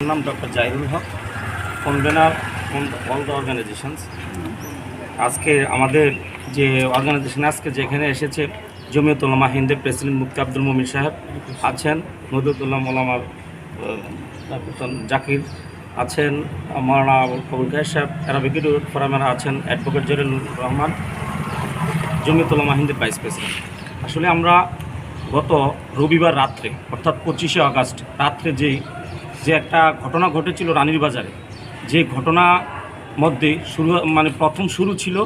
নাম doctor Zahirul Haque convener all the organisations আজকে আমাদের যে অর্গানাইজেশন আজকে যেখানে এসেছে জমিয়ত উলামা হিন্দের প্রেসিডেন্ট মুফতি আব্দুল মমিন সাহেব আছেন নদুতুল্লাহ মোলামার জাকির আছেন, মৌলানা কবুল গায়ে সাহেব অ্যারাবিক ফোরামের আছেন অ্যাডভোকেট জরিনুর রহমান জমিয়তুল্লাহ মাহিন্দের ভাইস প্রেসিডেন্ট আসলে আমরা গত রবিবার রাত্রে, অর্থাৎ পঁচিশে আগস্ট, রাত্রে যে যে একটা ঘটনা ঘটেছিল রানীর বাজারে, যে ঘটনা মধ্যে শুরু মানে প্রথম শুরু ছিল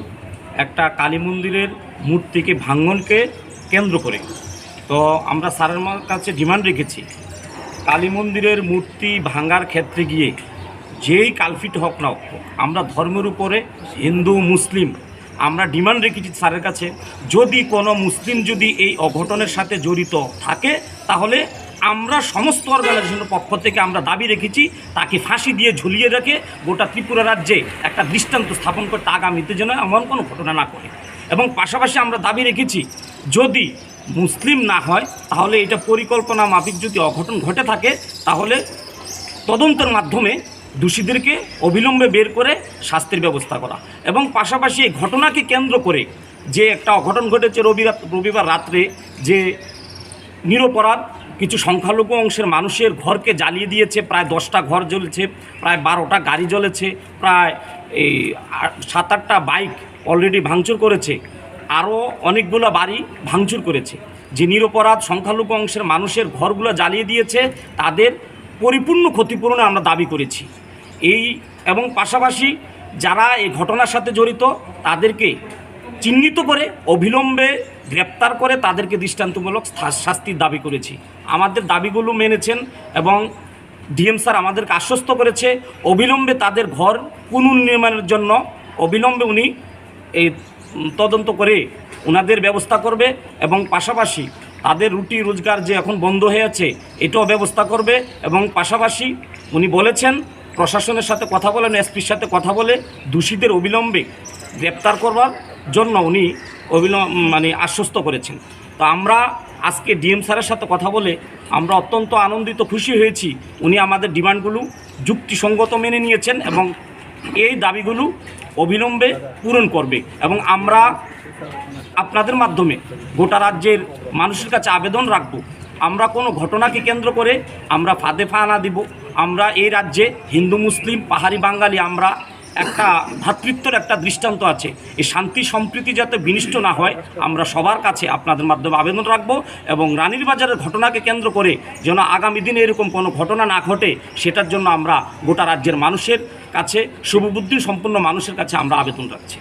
একটা কালী মন্দিরের মূর্তিকে ভাঙ্গনকে কেন্দ্র করে। তো আমরা স্যারের কাছে ডিমান্ড রেখেছি, কালী মন্দিরের মূর্তি ভাঙ্গার ক্ষেত্রে গিয়ে যেই কালফিট হোক না আমরা ধর্মের উপরে হিন্দু, মুসলিম, আমরা ডিমান্ড রেখেছি স্যারের কাছে, যদি কোনো মুসলিম যদি এই অঘটনের সাথে জড়িত থাকে, তাহলে আমরা সমস্ত অর্গানাইজেশনের পক্ষ থেকে আমরা দাবি রেখেছি, তাকে ফাঁসি দিয়ে ঝুলিয়ে রেখে গোটা ত্রিপুরা রাজ্যে একটা দৃষ্টান্ত স্থাপন করতে আগামীতে যেন এমন কোনো ঘটনা না করে এবং পাশাপাশি আমরা দাবি রেখেছি, যদি মুসলিম না হয়, তাহলে এটা পরিকল্পনা মাফিক যদি অঘটন ঘটে থাকে, তাহলে তদন্তের মাধ্যমে দোষীদেরকে অবিলম্বে বের করে শাস্তির ব্যবস্থা করা। এবং পাশাপাশি এই ঘটনাকে কেন্দ্র করে যে একটা অঘটন ঘটেছে রবিবার রবিবার রাত্রে, যে নিরপরাধ, কিছু সংখ্যালঘু অংশের মানুষের ঘরকে জ্বালিয়ে দিয়েছে, প্রায় দশটা ঘর জ্বলেছে, প্রায় বারোটা গাড়ি জ্বলেছে, প্রায় এই সাত আটটা বাইক অলরেডি ভাঙচুর করেছে, আরও অনেকগুলো বাড়ি ভাঙচুর করেছে। যে নিরপরাধ, সংখ্যালঘু অংশের মানুষের ঘরগুলো জ্বালিয়ে দিয়েছে, তাদের পরিপূর্ণ ক্ষতিপূরণে আমরা দাবি করেছি। এই এবং পাশাপাশি যারা এই ঘটনার সাথে জড়িত, তাদেরকে চিহ্নিত করে, অবিলম্বে গ্রেপ্তার করে তাদেরকে দৃষ্টান্তমূলক শাস্তির দাবি করেছি। আমাদের দাবিগুলো মেনেছেন এবং ডিএম স্যার আমাদেরকে আশ্বস্ত করেছে, অবিলম্বে তাদের ঘর পুনর্নির্মাণের জন্য অবিলম্বে উনি এই তদন্ত করে ওনাদের ব্যবস্থা করবে এবং পাশাপাশি তাদের রুটি রোজগার যে এখন বন্ধ হয়ে আছে, এটাও ব্যবস্থা করবে এবং পাশাপাশি উনি বলেছেন, প্রশাসনের সাথে কথা বলেন, এসপির সাথে কথা বলে দোষীদের অবিলম্বে গ্রেপ্তার করবার জন্য উনি অবিলম্ব মানে আশ্বস্ত করেছেন। তো আমরা আজকে ডিএম স্যারের সাথে কথা বলে আমরা অত্যন্ত আনন্দিত, খুশি হয়েছি। উনি আমাদের ডিমান্ডগুলো যুক্তিসঙ্গত মেনে নিয়েছেন এবং এই দাবিগুলো অবিলম্বে পূরণ করবে এবং আমরা আপনাদের মাধ্যমে গোটা রাজ্যের মানুষের কাছে আবেদন রাখব। আমরা কোনো ঘটনাকে কেন্দ্র করে আমরা ফাঁদে ফানা দিব। আমরা এই রাজ্যে হিন্দু, মুসলিম, পাহাড়ি বাঙালি আমরা একটা ভ্রাতৃত্বর একটা দৃষ্টান্ত আছে। এই শান্তি সম্প্রীতি যাতে বিনিষ্ট না হয়, আমরা সবার কাছে আপনাদের মাধ্যমে আবেদন রাখব এবং রানীর বাজারের ঘটনাকে কেন্দ্র করে যেন আগামী দিনে এরকম কোনো ঘটনা না ঘটে, সেটার জন্য আমরা গোটা রাজ্যের মানুষের কাছে শুভবুদ্ধি সম্পন্ন মানুষের কাছে আমরা আবেদন রাখছি।